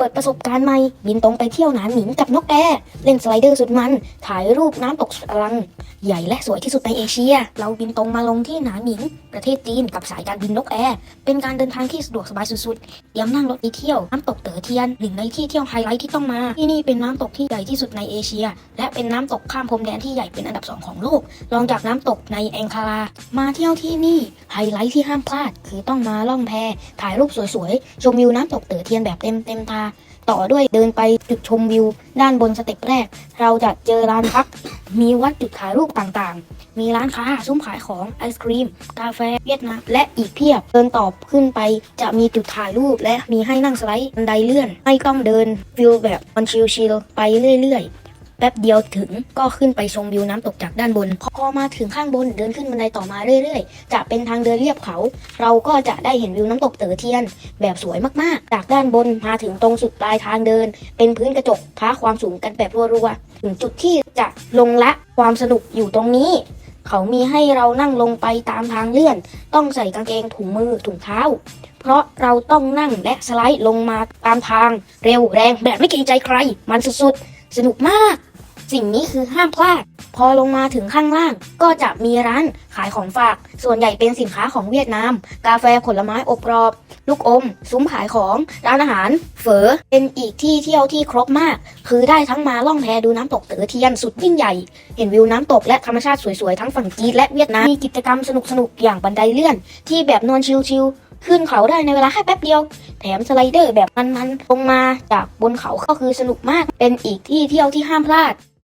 เปิดประสบการณ์ใหม่ บินตรงไปเที่ยวหนานหมิงกับนกแอร์เล่นสไลเดอร์สุดมัน ถ่ายรูปน้ำตกสุดอลัง ใหญ่และสวยที่สุดในเอเชีย เราบินตรงมาลงที่หนานหมิง ประเทศจีนกับสายการบินนกแอร์เป็นการเดินทางที่สะดวกสบายสุดๆเตรียมนั่งรถไปเที่ยวน้ำตกเต๋อเทียนหนึ่งในที่เที่ยวไฮไลท์ที่ต้องมา ที่นี่เป็นน้ำตกที่ใหญ่ที่สุดในเอเชีย และเป็นน้ำตกข้ามพรมแดนที่ใหญ่เป็นอันดับสองของโลกรองจากน้ำตกในแองคารา มาเที่ยวที่นี่ไฮไลท์ที่ห้ามพลาด คือต้องมาล่องแพถ่ายรูปสวยๆชมวิวน้ำตกเต๋อเทียนแบบเต็มเต็มตา ต่อด้วยเดินไปจุดชมวิว ด้านบนสเต็ปแรก เราจะเจอร้านพัก มีวัดจุดถ่ายรูปต่างๆ มีร้านค้าซุ้มขายของไอศครีม กาแฟเวียดนามและอีกเพียบ เดินต่อขึ้นไปจะมีจุดถ่ายรูปและมีให้นั่งสไลด์บันไดเลื่อนไม่ต้องเดินวิวแบบมันชิลๆไปเรื่อยๆ แป๊บเดียวถึงก็ขึ้นไปชมวิวน้ำตกจากด้านบน พอมาถึงข้างบนเดินขึ้นบันไดต่อมาเรื่อยๆ จะเป็นทางเดินเรียบเขา เราก็จะได้เห็นวิวน้ำตกเต๋อเทียน แบบสวยมากๆ จากด้านบนมาถึงตรงสุดปลายทางเดิน เป็นพื้นกระจกท้าความสูงกันแบบรัวๆถึงจุดที่จะลงละความสนุกอยู่ตรงนี้เขามีให้เรานั่งลงไปตามทางเลื่อน ต้องใส่กางเกงถุงมือถุงเท้า เพราะเราต้องนั่งและสไลด์ลงมาตามทาง เร็วแรงแบบไม่เกรงใจใคร มันสุดๆ สนุกมาก สิ่งนี้คือห้ามพลาด พอลงมาถึงข้างล่าง ก็จะมีร้านขายของฝาก ส่วนใหญ่เป็นสินค้าของเวียดนาม กาแฟผลไม้อบกรอบ ลูกอม ซุ้มขายของร้านอาหาร เฝอเป็นอีกที่เที่ยวที่ครบมาก คือได้ทั้งมาล่องแพดูน้ำตกเต๋อเทียนสุดยิ่งใหญ่ เห็นวิวน้ำตกและธรรมชาติสวยๆทั้งฝั่งจีนและเวียดนามมีกิจกรรมสนุกๆอย่างบันไดเลื่อน ที่แบบนอนชิลๆขึ้นเขาได้ในเวลาแค่แป๊บเดียว แถมสไลเดอร์แบบมันๆลงมาจากบนเขาก็คือสนุกมาก เป็นอีกที่เที่ยวที่ห้ามพลาด